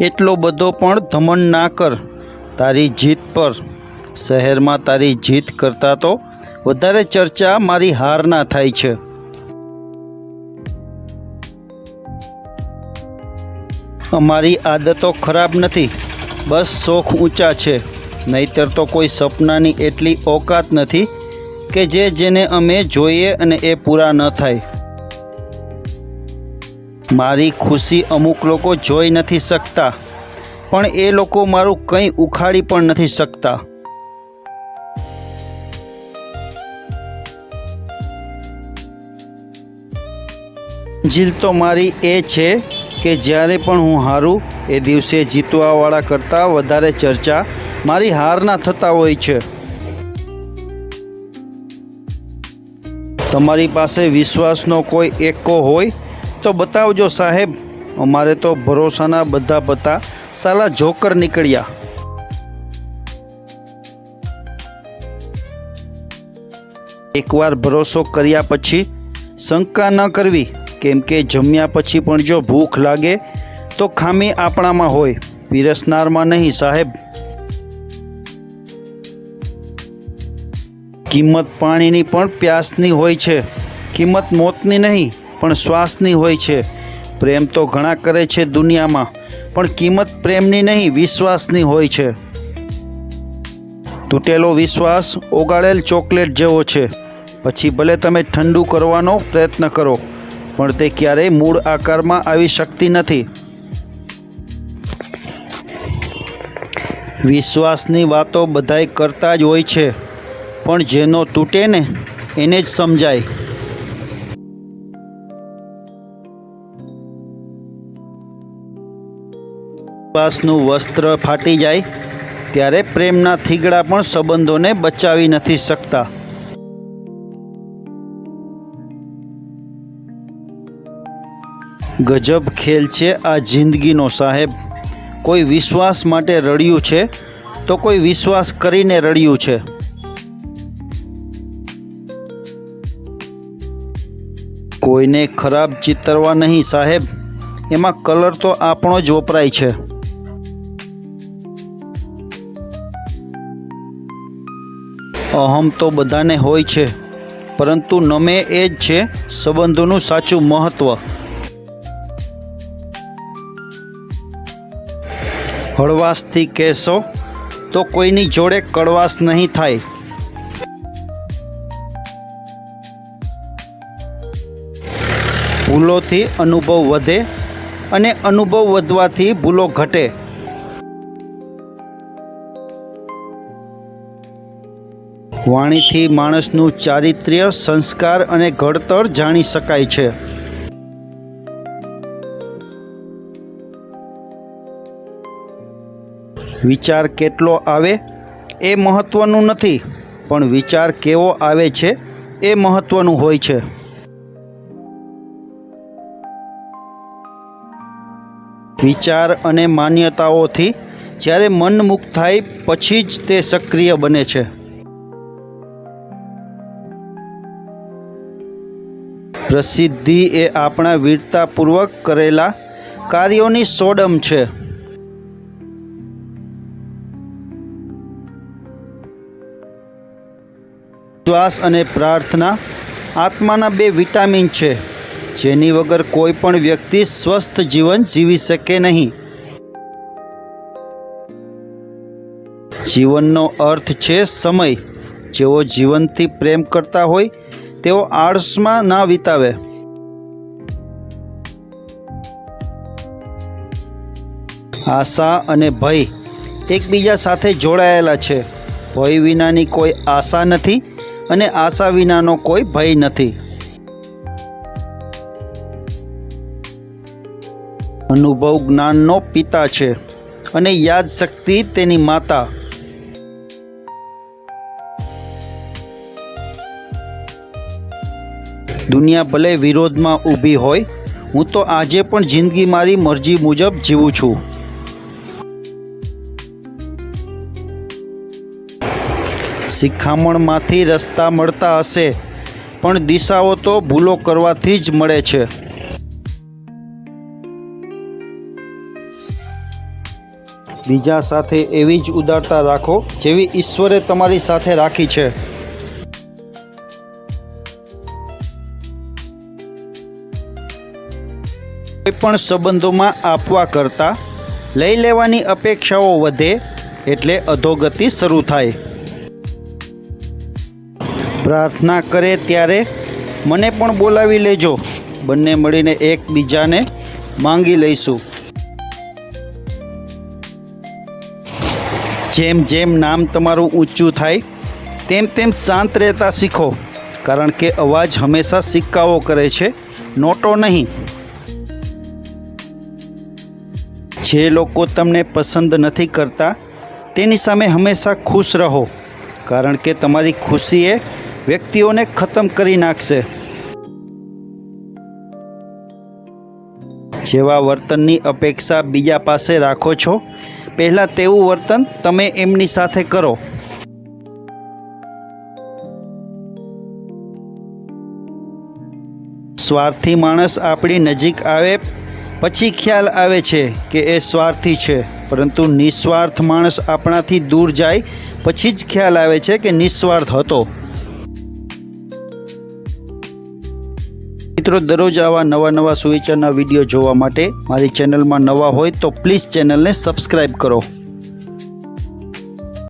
એટલો બધો પણ ધમણ ના કર. તારી જીત પર. શહેરમાં તારી જીત કરતાં તો વધારે ચર્ચા મારી હારના થાય છે. અમારી આદતો ખરાબ નથી. બસ શોખ ઊંચા છે. નહીતર તો કોઈ સપનાની એટલી ઓકાત નથી કે જે જેને અમે જોઈએ અને એ પૂરા ન થાય. મારી ખુશી અમુક લોકો જોઈ નથી શકતા, પણ એ લોકો મારું કંઈ ઉખાડી પણ નથી શકતા. જીલ તો મારી એ છે કે જ્યારે પણ હું હારું, એ દિવસે જીતવાવાળા કરતાં વધારે ચર્ચા મારી હારના થતા હોય છે. તમારી પાસે વિશ્વાસનો કોઈ એકો હોય તો બતાવજો સાહેબ, અમારે તો ભરોસાના બધા પતા સાલા જોકર નીકળ્યા. એકવાર ભરોસો કર્યા પછી શંકા ન કરવી, કેમ કે જમ્યા પછી પણ જો ભૂખ લાગે તો ખામી આપણામાં હોય, પીરસનારમાં નહીં સાહેબ. કિંમત પાણીની પણ પ્યાસની હોય છે, કિંમત મોતની નહીં. પણ શ્વાસની હોય છે. પ્રેમ તો ઘણા કરે છે દુનિયામાં, પણ કિંમત પ્રેમની નહીં વિશ્વાસની હોય છે. તૂટેલો વિશ્વાસ ઓગાળેલ ચોકલેટ જેવો છે. પછી ભલે તમે ઠંડુ કરવાનો પ્રયત્ન કરો, પણ તે ક્યારેય મૂળ આકારમાં આવી શકતી નથી. વિશ્વાસની વાતો બધાય કરતા જ હોય છે, પણ જેનો તૂટે ને, એને જ સમજાય. વિશ્વાસનું વસ્ત્ર ફાટી જાય, ત્યારે પ્રેમના થીગડા પણ સંબંધોને બચાવી નથી શકતા. ગજબ ખેલ છે આ જિંદગીનો સાહેબ. કોઈ વિશ્વાસ માટે રડ્યું છે, તો કોઈ વિશ્વાસ કરીને રડ્યું છે. કોઈને ખરાબ ચિતરવા નહીં સાહેબ. એમાં કલર તો આપણો જ વપરાય છે. અહમ તો બધાને હોય છે, પરંતુ નમે એ જ છે સંબંધોનું સાચું મહત્ત્વ હળવાશથી કહેશો તો કોઈની જોડે કડવાશ નહીં થાય. ભૂલોથી અનુભવ વધે અને અનુભવ વધવાથી ભૂલો ઘટે. વાણીથી માણસનું ચારિત્ર્ય, સંસ્કાર અને ઘડતર જાણી શકાય છે. વિચાર કેટલો આવે એ મહત્ત્વનું નથી, પણ વિચાર કેવો આવે છે એ મહત્ત્વનું હોય છે. વિચાર અને માન્યતાઓથી જ્યારે મન મુક્ત થાય, પછી જ તે સક્રિય બને છે. પ્રસિદ્ધિ એ આપણા વીરતાપૂર્વક કરેલા કાર્યોની સોડમ છે. વિશ્વાસ અને પ્રાર્થના આત્માના બે વિટામિન છે, જેની વગર કોઈ પણ વ્યક્તિ સ્વસ્થ જીવન જીવી શકે નહીં. જીવનનો અર્થ છે સમય, જેઓ જીવનથી પ્રેમ કરતા હોય તેઓ આળસમાં ના વિતાવે. આશા અને ભય એકબીજા સાથે જોડાયેલા છે. ભય વિનાની કોઈ આશા નથી અને આશા વિનાનો કોઈ ભય નથી. અનુભવ જ્ઞાનનો પિતા છે અને યાદશક્તિ તેની માતા. દુનિયા ભલે વિરોધમાં ઊભી હોય, હું તો આજે પણ જિંદગી મારી મરજી મુજબ જીવું છું. શિખામણમાંથી રસ્તા મળતા હશે, પણ દિશાઓ તો ભૂલો કરવાથી જ મળે છે. બીજા સાથે એવી જ ઉદારતા રાખો જેવી ઈશ્વરે તમારી સાથે રાખી છે. કોઈ પણ સંબંધોમાં આપવા કરતાં લઈ લેવાની અપેક્ષાઓ વધે એટલે અધોગતિ શરૂ થાય. પ્રાર્થના કરે ત્યારે મને પણ બોલાવી લેજો. બંને મળીને એકબીજાને માંગી લઈશું. જેમ જેમ નામ તમારું ઊંચું થાય, તેમ તેમ શાંત રહેતા શીખો. કારણ કે અવાજ હંમેશા સિક્કાઓ કરે છે, નોટો નહીં. જે લોકો તમને પસંદ નથી કરતા, તેની સામે હંમેશા ખુશ રહો, કારણ કે તમારી ખુશી એ વ્યક્તિઓને ખતમ કરી નાખશે. જેવા વર્તનની અપેક્ષા બીજા પાસે રાખો છો, પહેલાં તેવું વર્તન તમે એમની સાથે કરો. સ્વાર્થી માણસ આપણી નજીક આવે પછી ખ્યાલ આવે છે કે એ સ્વાર્થી છે, પરંતુ નિસ્વાર્થ માણસ આપણાથી દૂર જાય પછી જ ખ્યાલ આવે છે કે નિસ્વાર્થ હતો. મિત્રો, દરરોજ આવા નવા નવા સુવિચારના વીડિયો જોવા માટે મારી ચેનલમાં નવા હોય તો પ્લીઝ ચેનલને સબસ્ક્રાઈબ કરો.